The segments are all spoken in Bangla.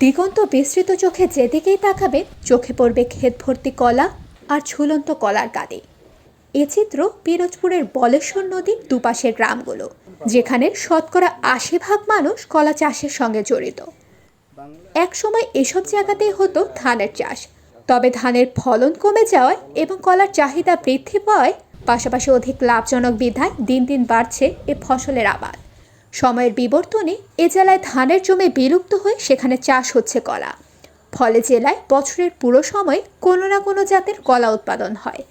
দিগন্ত বিস্তৃত চোখে যেদিকেই তাকাবে, চোখে পড়বে ক্ষেত ভর্তি কলা আর ঝুলন্ত কলার গাদি। এ চিত্র পিরোজপুরের বলেশ্বর নদীর দুপাশের গ্রামগুলো, যেখানে শতকরা আশি ভাগ মানুষ কলা চাষের সঙ্গে জড়িত। এক সময় এসব জায়গাতেই হতো ধানের চাষ, তবে ধানের ফলন কমে যাওয়ায় এবং কলার চাহিদা বৃদ্ধি পাওয়ায় পাশাপাশি অধিক লাভজনক বিধায় দিন দিন বাড়ছে এ ফসলের আবাদ। সময়ের বিবর্তনে এ জেলায় ধানের জমি বিলুপ্ত হয়ে সেখানে চাষ হচ্ছে কলা। ফলে জেলায় বছরের পুরো সময় কোনো না কোনো জাতের কলা উৎপাদন হয়।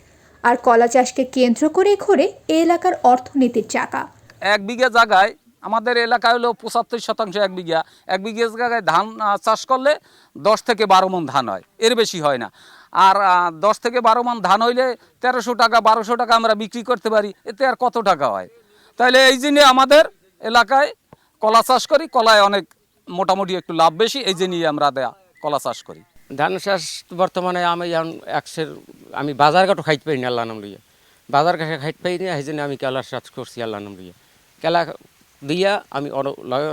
আর কলা চাষকে কেন্দ্র করে ঘুরে এ এলাকার অর্থনীতির চাকা। এক বিঘা জায়গায় আমাদের এলাকায় হলো পঁচাত্তর শতাংশ এক বিঘা। এক বিঘা জায়গায় ধান চাষ করলে দশ থেকে বারো মন ধান হয়। এর বেশি হয় না। আর দশ থেকে বারো মন ধান হইলে তেরোশো টাকা, বারোশো টাকা আমরা বিক্রি করতে পারি। এতে আর কত টাকা হয়? তাহলে এই জন্যে আমাদের এলাকায় কলা চাষ করি কলায় অনেক মোটামুটি একটু লাভ বেশি এই জন্যই আমরা দেয়া কলা চাষ করি। ধান চাষ বর্তমানে আমি এখন একশের আমি বাজার ঘাটও খাইতে পারি না আল্লাহ নাম লইয়া। বাজার ঘাটে খাইতে পারি না সেই জন্য আমি কেলার চাষ করছি আল্লাহ নাম লইয়া। কেলা দিয়া আমি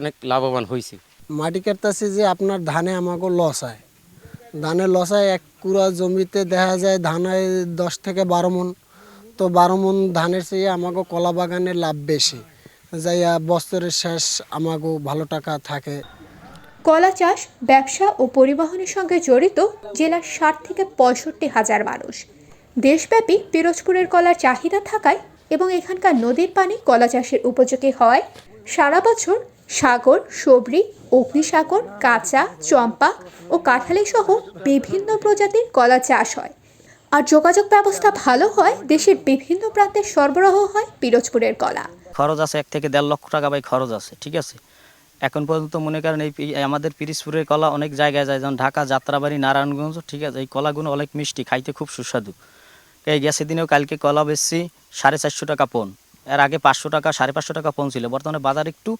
অনেক লাভবান হয়েছি মাটি কাটতেছি যে আপনার ধানে আমাকে লস হয়। ধানে লস হয় এক কুড়া জমিতে দেখা যায় ধান হয় দশ থেকে বারো মন। তো বারো মন ধানের চেয়ে আমাকে কলা বাগানে লাভ বেশি। যাইয়া বছরের শেষ আমাকে ভালো টাকা থাকে। কলা চাষ, ব্যবসা ও পরিবহনের সঙ্গে জড়িত জেলার ষাট থেকে পঁয়ষট্টি হাজার মানুষ। দেশব্যাপী পিরোজপুরের কলার চাহিদা থাকায় এবং এখানকার নদীর পানি কলা চাষের উপযোগী হয়। সারা বছর সাগর, সবরি, অগ্নিসাগর, কাঁচা, চম্পা ও কাঁঠালি সহ বিভিন্ন প্রজাতির কলা চাষ হয়। আর যোগাযোগ ব্যবস্থা ভালো হয়, দেশের বিভিন্ন প্রান্তে সরবরাহ হয় পিরোজপুরের কলা। খরচ আছে এক থেকে দেড় লক্ষ টাকা ভাই খরচ আছে, ঠিক আছে? এখন পর্যন্ত মনে করেন এই আমাদের পিরিজপুরের কলা অনেক জায়গায় যায়, যেমন ঢাকা, যাত্রাবাড়ি, নারায়ণগঞ্জ, ঠিক আছে? এই কলাগুলো অনেক মিষ্টি, খাইতে খুব সুস্বাদু। এই গেছে দিনেও কালকে কলা বেচছি সাড়ে চারশো টাকা পন। এর আগে পাঁচশো টাকা, সাড়ে পাঁচশো টাকা পন ছিল। বর্তমানে বাজার একটু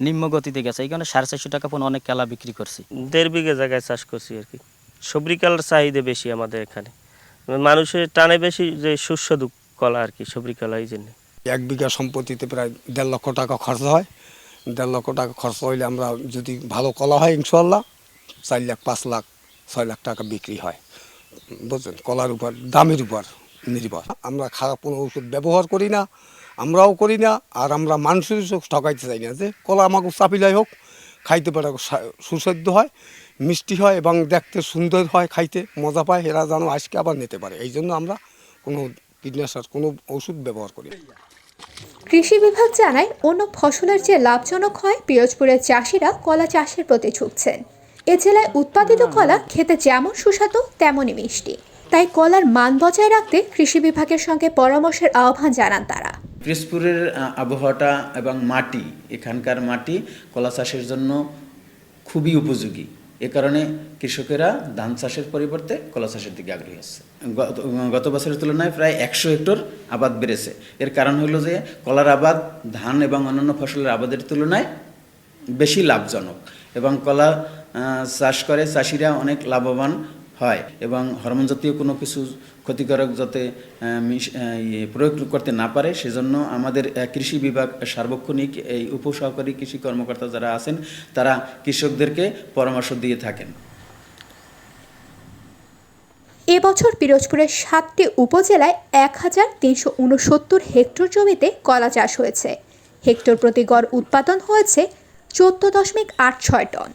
নিম্ন গতিতে গেছে। এই কারণে সাড়ে চারশো টাকা পন অনেক কলা বিক্রি করছি। দেড় বিঘা জায়গায় চাষ করছি আর কি। সবরি কলার চাহিদা বেশি আমাদের এখানে। মানুষের টানে বেশি যে সুস্বাদু কলা আর কি সবরি কলা, এই জন্য। এক বিঘা সম্পত্তিতে প্রায় দেড় লক্ষ টাকা খরচ হয়। দেড় লক্ষ টাকা খরচ হইলে আমরা যদি ভালো কলা হয় ইনশাল্লাহ চার লাখ, পাঁচ লাখ, ছয় লাখ টাকা বিক্রি হয়। বুঝলেন কলার উপর, দামের উপর নির্ভর। আমরা খারাপ কোনো ওষুধ ব্যবহার করি না, আমরাও করি না, আর আমরা মানুষের ঠকাইতে চাই না যে কলা আমাকে চাপিলাই হোক, খাইতে পারে সুস্বাদ্য হয়, মিষ্টি হয় এবং দেখতে সুন্দর হয় খাইতে, মজা পায়, এরা যেন আজকে আবার নিতে পারে। এই জন্য আমরা কোনো কীটনাশক, কোনো ওষুধ ব্যবহার করি। কৃষি বিভাগ জানায় অন্য ফসলের যে লাভজনক হয় পিরোজপুরের চাষিরা কলা চাষের প্রতি ঝুঁকছেন। এ জেলায় উৎপাদিত কলা খেতে যেমন সুস্বাদু তেমনই মিষ্টি। তাই কলার মান বজায় রাখতে কৃষি বিভাগের সঙ্গে পরামর্শের আহ্বান জানান তারা। পিরোজপুরের আবহাওয়াটা এবং মাটি এখানকার মাটি কলা চাষের জন্য খুবই উপযোগী। এ কারণে কৃষকেরা ধান চাষের পরিবর্তে কলা চাষের দিকে আগ্রহী গত- গত বছরের তুলনায় প্রায় একশো হেক্টর আবাদ বেড়েছে। এর কারণ হলো যে কলার আবাদ, ধান এবং অন্যান্য ফসলের আবাদের তুলনায় বেশি লাভজনক এবং কলা চাষ করে চাষিরা অনেক লাভবান হয় এবং হরমোন জাতীয় কোনো কিছু ক্ষতিকারক যাতে ইয়ে, প্রয়োগ করতে না পারে সেজন্য আমাদের কৃষি বিভাগ সার্বক্ষণিক এই উপসহকারী কৃষি কর্মকর্তা যারা আছেন তারা কৃষকদেরকে পরামর্শ দিয়ে থাকেন। এবছর পিরোজপুরের সাতটি উপজেলায় এক হাজার তিনশো উনসত্তর হেক্টর জমিতে কলা চাষ হয়েছে। হেক্টর প্রতি গড় উৎপাদন হয়েছে চোদ্দ দশমিক আট ছয় টন।